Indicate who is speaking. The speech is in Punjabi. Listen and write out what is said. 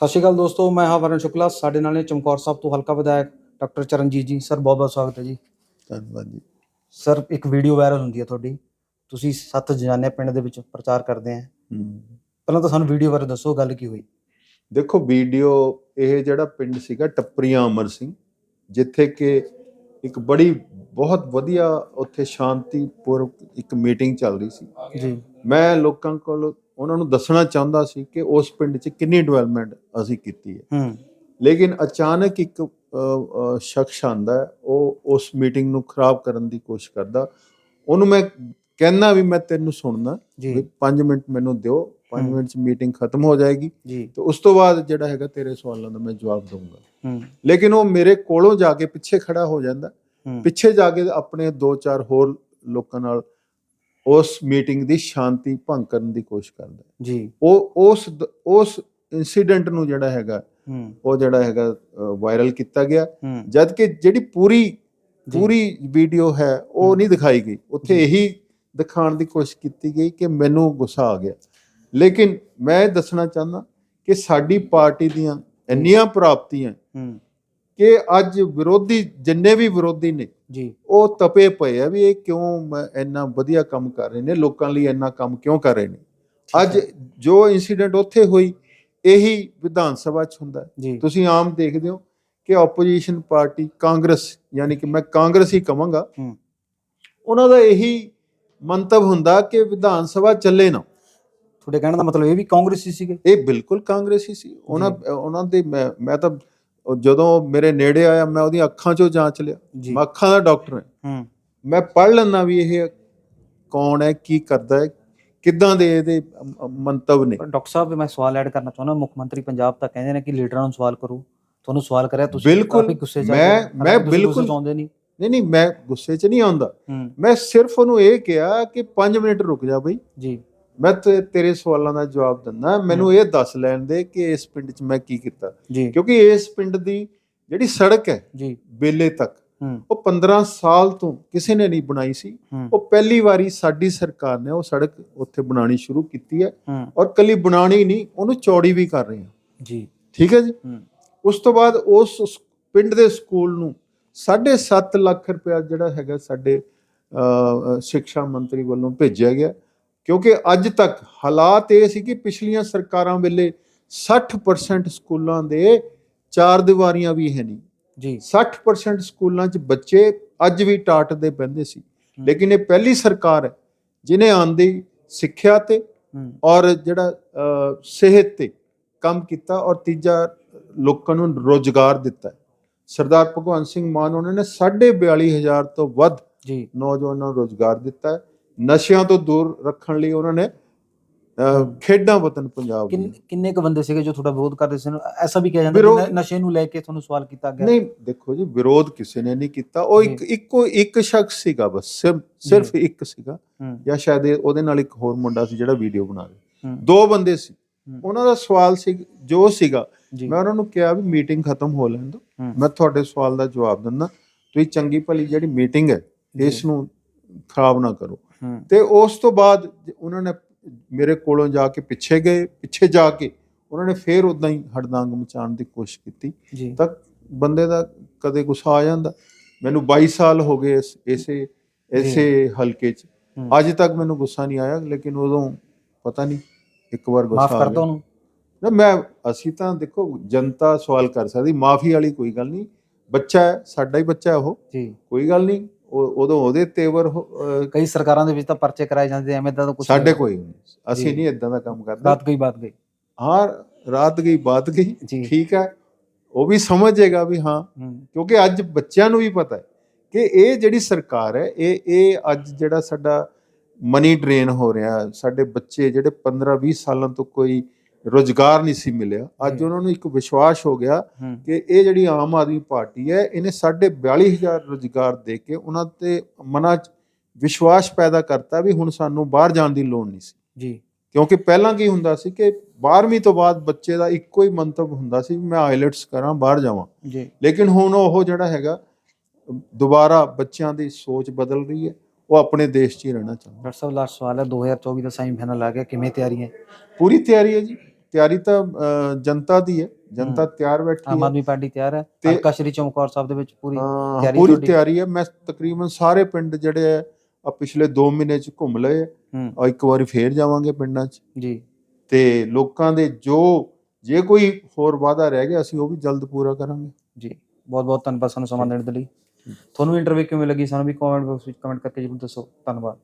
Speaker 1: ਸਤਿ ਸ਼੍ਰੀ ਅਕਾਲ ਦੋਸਤੋ ਮੈਂ ਹਾਂ ਵਰਨ ਸ਼ੁਕਲਾ। ਸਾਡੇ ਨਾਲ ਨੇ ਚਮਕੌਰ ਸਾਹਿਬ ਤੋਂ ਹਲਕਾ ਵਿਧਾਇਕ ਡਾਕਟਰ ਚਰਨਜੀਤ ਜੀ। ਸਰ ਬਹੁਤ ਬਹੁਤ ਸਵਾਗਤ ਹੈ ਜੀ।
Speaker 2: ਧੰਨਵਾਦ ਜੀ।
Speaker 1: ਸਰ ਇੱਕ ਵੀਡੀਓ ਵਾਇਰਲ ਹੁੰਦੀ ਹੈ ਤੁਹਾਡੀ। ਤੁਸੀਂ ਸੱਤ ਜਨਾਨੇ ਪਿੰਡ ਦੇ ਵਿੱਚ ਪ੍ਰਚਾਰ ਕਰਦੇ ਆ। ਪਹਿਲਾਂ ਤਾਂ ਸਾਨੂੰ ਵੀਡੀਓ ਬਾਰੇ ਦੱਸੋ ਗੱਲ ਕੀ ਹੋਈ?
Speaker 2: ਦੇਖੋ ਵੀਡੀਓ ਇਹ ਜਿਹੜਾ ਪਿੰਡ ਸੀਗਾ ਟੱਪਰੀਆਂ ਅਮਰ ਸਿੰਘ ਜਿੱਥੇ ਕਿ ਇੱਕ ਬੜੀ ਬਹੁਤ ਵਧੀਆ ਉੱਥੇ ਸ਼ਾਂਤੀਪੂਰਵਕ ਇੱਕ ਮੀਟਿੰਗ ਚੱਲ ਰਹੀ ਸੀ।
Speaker 1: ਜੀ।
Speaker 2: ਮੈਂ ਲੋਕਾਂ ਕੋਲ ਉਹਨਾਂ ਨੂੰ ਦੱਸਣਾ ਚਾਹੁੰਦਾ ਸੀ ਕਿ ਉਸ ਪਿੰਡ 'ਚ ਕਿੰਨੀ ਡਿਵੈਲਪਮੈਂਟ ਅਸੀਂ ਕੀਤੀ ਹੈ। ਲੇਕਿਨ ਅਚਾਨਕ ਇੱਕ ਸ਼ਖਸ ਆਂਦਾ ਉਹ ਉਸ ਮੀਟਿੰਗ ਨੂੰ ਖਰਾਬ ਕਰਨ ਦੀ ਕੋਸ਼ਿਸ਼ ਕਰਦਾ। ਉਹਨੂੰ ਮੈਂ ਕਹਿਣਾ ਵੀ ਮੈਂ ਤੈਨੂੰ ਸੁਣਨਾ
Speaker 1: ਜੀ।
Speaker 2: 5 ਮਿੰਟ ਮੈਨੂੰ ਦਿਓ 5
Speaker 1: ਹਮ।
Speaker 2: ਮਿੰਟ 'ਚ ਮੀਟਿੰਗ ਖਤਮ ਹੋ ਜਾਏਗੀ। ਤੇ ਉਸ ਤੋਂ ਬਾਅਦ ਜਿਹੜਾ ਹੈਗਾ ਤੇਰੇ ਸਵਾਲਾਂ ਦਾ ਮੈਂ ਜਵਾਬ ਦਊਂਗਾ। ਲੇਕਿਨ ਉਹ ਮੇਰੇ ਕੋਲੋਂ ਜਾ ਕੇ ਪਿੱਛੇ ਖੜਾ ਹੋ ਜਾਂਦਾ। ਪਿੱਛੇ ਜਾ ਕੇ ਆਪਣੇ ਦੋ ਚਾਰ ਹੋਰ ਲੋਕਾਂ ਨਾਲ ਉਸ ਮੀਟਿੰਗ ਦੀ ਸ਼ਾਂਤੀ ਭੰਗ ਕਰਨ ਦੀ ਕੋਸ਼ਿਸ਼ ਕਰਦਾ
Speaker 1: ਜੀ।
Speaker 2: ਉਹ ਉਸ ਉਸ ਇਨਸੀਡੈਂਟ ਨੂੰ ਜਿਹੜਾ ਹੈਗਾ ਉਹ ਜਿਹੜਾ ਹੈਗਾ ਵਾਇਰਲ ਕੀਤਾ ਗਿਆ। ਜਦ ਕਿ ਜਿਹੜੀ ਪੂਰੀ। ਪੂਰੀ ਵੀਡੀਓ ਹੈ ਉਹ। ਨਹੀਂ ਦਿਖਾਈ ਗਈ। ਉੱਥੇ। ਇਹੀ ਦਿਖਾਉਣ ਦੀ ਕੋਸ਼ਿਸ਼ ਕੀਤੀ ਗਈ ਕਿ ਮੈਨੂੰ ਗੁੱਸਾ ਆ ਗਿਆ। ਲੇਕਿਨ ਮੈਂ ਦੱਸਣਾ ਚਾਹੁੰਦਾ ਕਿ ਸਾਡੀ ਪਾਰਟੀ ਦੀਆਂ ਇੰਨੀਆਂ ਪ੍ਰਾਪਤੀਆਂ ਕਿ ਅੱਜ ਵਿਰੋਧੀ ਜਿੰਨੇ ਵੀ ਵਿਰੋਧੀ ਨੇ
Speaker 1: ਜੀ।
Speaker 2: ਉਹ ਤਪੇ ਪਏ ਆ ਵੀ ਇਹ ਕਿਉਂ ਇੰਨਾ ਵਧੀਆ ਕੰਮ ਕਰ ਰਹੇ ਨੇ ਲੋਕਾਂ ਲਈ ਇੰਨਾ ਕੰਮ ਕਿਉਂ ਕਰ ਰਹੇ ਨੇ? ਅੱਜ ਜੋ ਇਨਸੀਡੈਂਟ ਉੱਥੇ ਹੋਈ ਇਹੀ ਵਿਧਾਨ ਸਭਾ 'ਚ ਹੁੰਦਾ। ਤੁਸੀਂ ਆਮ ਦੇਖਦੇ ਹੋ ਕਿ ਆਪੋਜੀਸ਼ਨ ਪਾਰਟੀ ਕਾਂਗਰਸ ਯਾਨੀ ਕਿ ਮੈਂ ਕਾਂਗਰਸ ਹੀ ਕਵਾਂਗਾ। ਉਹਨਾਂ ਦਾ ਇਹੀ ਮੰਤਵ ਹੁੰਦਾ ਕਿ ਵਿਧਾਨ ਸਭਾ ਚੱਲੇ ਨਾ।
Speaker 1: ਤੁਹਾਡੇ ਕਹਿਣ ਦਾ ਮਤਲਬ ਇਹ ਵੀ ਕਾਂਗਰਸੀ ਸੀਗੇ?
Speaker 2: ਇਹ ਬਿਲਕੁਲ ਕਾਂਗਰਸੀ ਸੀ। ਉਹਨਾਂ ਉਹਨਾਂ ਦੇ ਮੈਂ ਮੈਂ ਤਾਂ ਉਹ ਜਦੋਂ ਮੇਰੇ ਨੇੜੇ ਆਇਆ ਮੈਂ ਉਹਦੀਆਂ ਅੱਖਾਂ 'ਚੋਂ ਜਾਂਚ ਲਿਆ। ਮੈਂ ਅੱਖਾਂ ਦਾ ਡਾਕਟਰ ਹਾਂ।
Speaker 1: ਹੂੰ।
Speaker 2: ਮੈਂ ਪੜ੍ਹ ਲੈਂਦਾ ਵੀ ਇਹ ਕੌਣ ਹੈ ਕੀ ਕਰਦਾ ਹੈ ਕਿੱਦਾਂ ਦੇ ਇਹਦੇ ਮੰਤਵ ਨੇ।
Speaker 1: ਡਾਕਟਰ ਸਾਹਿਬ ਮੈਂ ਸਵਾਲ ਐਡ ਕਰਨਾ ਚਾਹੁੰਦਾ ਮੁੱਖ ਮੰਤਰੀ ਪੰਜਾਬ ਤਾਂ ਕਹਿੰਦੇ ਨੇ ਕਿ ਲੀਡਰਾਂ ਨੂੰ ਸਵਾਲ ਕਰੋ। ਤੁਹਾਨੂੰ ਸਵਾਲ ਕਰਿਆ ਤੁਸੀਂ
Speaker 2: ਬਿਲਕੁਲ।
Speaker 1: ਕਾਫੀ ਗੁੱਸੇ ਚ
Speaker 2: ਮੈਂ- ਮੈਂ ਬਿਲਕੁਲ-
Speaker 1: ਗੁੱਸੇ ਚ ਆਉਂਦੇ ਨਹੀਂ।
Speaker 2: ਨਹੀਂ ਨਹੀਂ ਮੈਂ ਗੁੱਸੇ 'ਚ ਨਹੀਂ ਆਉਂਦਾ। ਮੈਂ ਸਿਰਫ ਉਹਨੂੰ ਇਹ ਕਿਹਾ ਕਿ 5 ਮਿੰਟ ਰੁਕ ਜਾ ਬਈ।
Speaker 1: ਜੀ।
Speaker 2: ਮੈਂ ਤੇ ਤੇਰੇ ਸਵਾਲਾਂ ਦਾ ਜਵਾਬ ਦਿੰਦਾ ਮੈਨੂੰ ਇਹ ਦੱਸ ਲੈਣ ਦੇ ਕਿ ਇਸ ਪਿੰਡ 'ਚ ਮੈਂ ਕੀ ਕੀਤਾ। ਕਿਉਂਕਿ ਇਸ ਪਿੰਡ ਦੀ ਜਿਹੜੀ ਸੜਕ ਹੈ
Speaker 1: ਜੀ।
Speaker 2: ਬੇਲੇ ਤੱਕ ਉਹ 15 ਸਾਲ ਤੋਂ ਕਿਸੇ ਨੇ ਨਹੀਂ ਬਣਾਈ ਸੀ। ਉਹ ਪਹਿਲੀ ਵਾਰੀ ਸਾਡੀ ਸਰਕਾਰ ਨੇ ਉਹ ਸੜਕ ਉੱਥੇ ਬਣਾਉਣੀ ਸ਼ੁਰੂ ਕੀਤੀ ਹੈ ਔਰ ਕੱਲੀ ਬਣਾਉਣੀ ਨਹੀਂ ਉਹਨੂੰ ਚੌੜੀ ਵੀ ਕਰ ਰਹੇ ਹਾਂ।
Speaker 1: ਜੀ।
Speaker 2: ਠੀਕ ਹੈ ਜੀ? ਉਸ ਤੋਂ ਬਾਅਦ ਉਸ ਪਿੰਡ ਦੇ ਸਕੂਲ ਨੂੰ 7.5 ਲੱਖ ਰੁਪਇਆ ਜਿਹੜਾ ਹੈਗਾ ਸਾਡੇ ਸਿੱਖਿਆ ਮੰਤਰੀ ਵੱਲੋਂ ਭੇਜਿਆ ਗਿਆ। ਕਿਉਂਕਿ ਅੱਜ ਤੱਕ ਹਾਲਾਤ ਇਹ ਸੀ ਕਿ ਪਿਛਲੀਆਂ ਸਰਕਾਰਾਂ ਵੇਲੇ 60% ਸਕੂਲਾਂ ਦੇ ਚਾਰ ਦੀਵਾਰੀਆਂ ਵੀ ਹੈ ਨਹੀਂ।
Speaker 1: ਜੀ।
Speaker 2: 60% ਸਕੂਲਾਂ 'ਚ ਬੱਚੇ ਅੱਜ ਵੀ ਟਾਟਦੇ ਪੈਂਦੇ ਸੀ। ਲੇਕਿਨ ਇਹ ਪਹਿਲੀ ਸਰਕਾਰ ਹੈ ਜਿਨੇ ਆਂਦੀ ਸਿੱਖਿਆ ਤੇ ਔਰ ਜਿਹੜਾ ਸਿਹਤ ਤੇ ਕੰਮ ਕੀਤਾ ਔਰ ਤੀਜਾ ਲੋਕਾਂ ਨੂੰ ਰੋਜ਼ਗਾਰ ਦਿੱਤਾ। ਸਰਦਾਰ ਭਗਵੰਤ ਸਿੰਘ ਮਾਨ ਉਹਨਾਂ ਨੇ 42500 ਤੋਂ ਵੱਧ
Speaker 1: ਜੀ।
Speaker 2: ਨੌਜਵਾਨਾਂ ਨੂੰ ਰੋਜ਼ਗਾਰ ਦਿੱਤਾ। ਹੈ ਨਸ਼ਿਆਂ ਤੋਂ ਦੂਰ ਰੱਖਣ ਲਈ ਉਹਨਾਂ ਨੇ ਖੇਡਾਂ ਵਤਨ ਪੰਜਾਬ
Speaker 1: ਕਿੰਨ- ਕ ਬੰਦੇ ਸੀਗੇ ਜੋ ਤੁਹਾਡਾ ਵਿਰੋਧ ਕਰਦੇ ਸੀ? ਐਸਾ ਵੀ ਕਿਹਾ ਜਾਂਦਾ ਨਸ਼ੇ ਨੂੰ ਲੈ ਕੇ ਤੁਹਾਨੂੰ ਸਵਾਲ ਕੀਤਾ ਗਿਆ।
Speaker 2: ਨਹੀਂ ਦੇਖੋ ਜੀ ਵਿਰੋਧ ਕਿਸੇ ਨੇ ਨਹੀਂ ਕੀਤਾ। ਉਹ ਇੱਕ ਇੱਕੋ ਇੱਕ ਸ਼ਖਸ ਸੀਗਾ ਬਸ ਸਿਰਫ ਇੱਕ ਸੀਗਾ। ਜਾਂ ਸ਼ਾਇਦ ਉਹਦੇ ਨਾਲ ਇੱਕ ਹੋਰ ਮੁੰਡਾ ਸੀ ਜਿਹੜਾ ਵੀਡੀਓ ਬਣਾ ਰਿਹਾ। ਦੋ ਬੰਦੇ ਸੀ। ਉਹਨਾਂ ਦਾ ਸਵਾਲ ਸੀ ਜੋ ਸੀਗਾ ਮੈਂ ਉਹਨਾਂ ਨੂੰ ਕਿਹਾ ਵੀ ਮੀਟਿੰਗ ਖਤਮ ਹੋ ਲੈਣ
Speaker 1: ਹੂੰ।
Speaker 2: ਮੈਂ ਤੁਹਾਡੇ ਸਵਾਲ ਦਾ ਜਵਾਬ ਦਿੰਦਾ। ਤੁਸੀਂ ਚੰਗੀ ਭਲੀ ਜਿਹੜੀ ਮੀਟਿੰਗ ਹੈ ਇਸ ਨੂੰ ਖਰਾਬ ਨਾ ਕਰੋ। ਤੇ ਉਸ ਤੋਂ ਬਾਅਦ ਉਹਨਾਂ ਨੇ ਮੇਰੇ ਕੋਲੋਂ ਜਾ ਕੇ ਪਿੱਛੇ ਗਏ ਪਿੱਛੇ ਜਾ ਕੇ ਉਹਨਾਂ ਨੇ ਫੇਰ ਉਦਾਂ ਹੀ ਹੜਦੰਗ ਮਚਾਉਣ ਦੀ ਕੋਸ਼ਿਸ਼ ਕੀਤੀ। ਤਾਂ ਬੰਦੇ ਦਾ ਕਦੇ ਗੁੱਸਾ ਆ ਜਾਂਦਾ। ਮੈਨੂੰ 22 ਸਾਲ ਹੋ ਗਏ ਇਸ- ਇਸੇ ਹਲਕੇ 'ਚ। ਅੱਜ ਤੱਕ ਮੈਨੂੰ ਗੁੱਸਾ ਨਹੀਂ ਆਇਆ ਲੇਕਿਨ ਉਦੋਂ ਪਤਾ ਨਹੀਂ ਇੱਕ ਵਾਰ ਗੁੱਸਾ
Speaker 1: ਮਾਫ
Speaker 2: ਆ
Speaker 1: ਕਰ
Speaker 2: ਗਿਆ।
Speaker 1: ਦੋ ਉਹਨੂੰ।
Speaker 2: ਨਾ ਮੈਂ ਅਸੀਂ ਤਾਂ ਦੇਖੋ ਜਨਤਾ ਸਵਾਲ ਕਰ ਸਕਦੀ ਮਾਫੀ ਵਾਲੀ ਕੋਈ ਗੱਲ ਨਹੀਂ। ਬੱਚਾ ਹੈ ਸਾਡਾ ਹੀ ਬੱਚਾ ਹੈ ਉਹ।
Speaker 1: ਜੀ।
Speaker 2: ਕੋਈ ਗੱਲ ਨਹੀਂ। ਉਦੋਂ ਉਹਦੇ ਤੇਵਰ
Speaker 1: ਕਈ ਸਰਕਾਰਾਂ ਦੇ ਵਿੱਚ ਤਾਂ ਪਰਚੇ ਕਰਾਏ ਜਾਂਦੇ ਐਵੇਂ ਦਾ ਤਾਂ ਕੁਝ
Speaker 2: ਸਾਡੇ ਕੋਈ ਨਹੀਂ। ਅਸੀਂ। ਨਹੀਂ ਇਦਾਂ ਦਾ ਕੰਮ ਕਰਦੇ।
Speaker 1: ਬਾਤ ਗਈ ਬਾਤ ਗਈ।
Speaker 2: ਹਾਂ ਰਾਤ ਗਈ ਬਾਤ ਗਈ। ਠੀਕ ਹੈ। ਉਹ ਵੀ ਸਮਝੇਗਾ ਵੀ ਹਾਂ।
Speaker 1: ਹੂੰ।
Speaker 2: ਕਿਉਂਕਿ ਅੱਜ ਬੱਚਿਆਂ ਨੂੰ ਵੀ ਪਤਾ ਹੈ ਕਿ ਇਹ ਜਿਹੜੀ ਸਰਕਾਰ ਹੈ ਇਹ ਇਹ ਅੱਜ ਜਿਹੜਾ ਸਾਡਾ ਮਨੀ ਡਰੇਨ ਹੋ ਰਿਹਾ ਸਾਡੇ ਬੱਚੇ ਜਿਹੜੇ 15 20 ਸਾਲਾਂ ਤੋਂ ਕੋਈ ਰੋਜ਼ਗਾਰ ਨਹੀਂ ਸੀ ਮਿਲਿਆ। ਅੱਜ। ਉਹਨਾਂ ਨੂੰ ਇੱਕ ਵਿਸ਼ਵਾਸ ਹੋ ਗਿਆ
Speaker 1: ਹੂੰ।
Speaker 2: ਕਿ ਇਹ ਜਿਹੜੀ ਆਮ ਆਦਮੀ ਪਾਰਟੀ ਹੈ ਇਹਨੇ 42000 ਰੋਜ਼ਗਾਰ ਦੇ ਕੇ ਉਹਨਾਂ ਤੇ ਮਨਾਂ 'ਚ ਵਿਸ਼ਵਾਸ ਪੈਦਾ ਕਰਤਾ ਵੀ ਹੁਣ ਸਾਨੂੰ ਬਾਹਰ ਜਾਣ ਦੀ ਲੋੜ ਨਹੀਂ ਸੀ।
Speaker 1: ਜੀ।
Speaker 2: ਕਿਉਂਕਿ ਪਹਿਲਾਂ ਕੀ ਹੁੰਦਾ ਸੀ ਕਿ 12ਵੀਂ ਤੋਂ ਬਾਅਦ ਬੱਚੇ ਦਾ ਇੱਕੋ ਹੀ ਮੰਤਵ ਹੁੰਦਾ ਸੀ ਮੈਂ ਆਈਲੈਟਸ ਕਰਾਂ ਬਾਹਰ ਜਾਵਾਂ।
Speaker 1: ਜੀ।
Speaker 2: ਲੇਕਿਨ ਹੁਣ ਉਹ ਜਿਹੜਾ ਹੈਗਾ ਦੁਬਾਰਾ ਬੱਚਿਆਂ ਦੀ ਸੋਚ ਬਦਲ ਰਹੀ ਹੈ ਉਹ ਆਪਣੇ ਦੇਸ਼ 'ਚ ਹੀ ਰਹਿਣਾ ਚਾਹੁੰਦੇ।
Speaker 1: ਡਾਕਟਰ ਸਾਹਿਬ ਲਾਸਟ ਸਵਾਲ ਹੈ। 2024 ਦਾ ਸੈਮੀਫਾਈਨਲ ਆ ਗਿਆ। ਕਿਵੇਂ ਤਿਆਰੀਆਂ?
Speaker 2: ਪੂਰੀ ਤਿਆਰੀ ਹੈ ਜੀ। ਤਿਆਰੀ ਤਾਂ ਜਨਤਾ ਦੀ ਹੈ। ਜਨਤਾ ਤਿਆਰ ਬੈਠੀ
Speaker 1: ਆਮ
Speaker 2: ਹੈ।
Speaker 1: ਆਦਮੀ ਪਾਰਟੀ ਤਿਆਰ ਹੈ।
Speaker 2: ਤੇ-
Speaker 1: ਹਲਕਾ ਸ਼੍ਰੀ ਚਮਕੌਰ ਸਾਹਿਬ ਦੇ ਵਿੱਚ ਪੂਰੀ ਤਿਆਰੀ
Speaker 2: ਪੂਰੀ? ਤਿਆਰੀ ਹੈ। ਮੈਂ ਤਕਰੀਬਨ ਸਾਰੇ ਪਿੰਡ ਜਿਹੜੇ ਆ ਪਿਛਲੇ 2 ਮਹੀਨੇ ਚ ਘੁੰਮ ਲਏ ਆ। ਇੱਕ ਵਾਰੀ ਫੇਰ ਜਾਵਾਂਗੇ ਪਿੰਡਾਂ ਚ।
Speaker 1: ਜੀ।
Speaker 2: ਤੇ ਲੋਕਾਂ ਦੇ ਜੋ ਜੇ ਕੋਈ ਹੋਰ ਵਾਅਦਾ ਰਹਿ ਗਿਆ ਅਸੀਂ ਉਹ ਵੀ ਜਲਦ ਪੂਰਾ ਕਰਾਂਗੇ।
Speaker 1: ਜੀ। ਬਹੁਤ ਬਹੁਤ ਧੰਨਵਾਦ ਸਾਨੂੰ ਸਮਾਂ ਦੇਣ ਦੇ ਲਈ। ਤੁਹਾਨੂੰ ਇੰਟਰਵਿਊ ਕਿਵੇਂ ਲੱਗੀ ਸਾਨੂੰ ਵੀ ਕਮੈਂਟ ਬਾਕਸ ਵਿੱਚ ਕਮੈਂਟ ਕਰਕੇ ਜ਼ਰੂਰ ਦੱਸੋ। ਧੰਨਵਾਦ।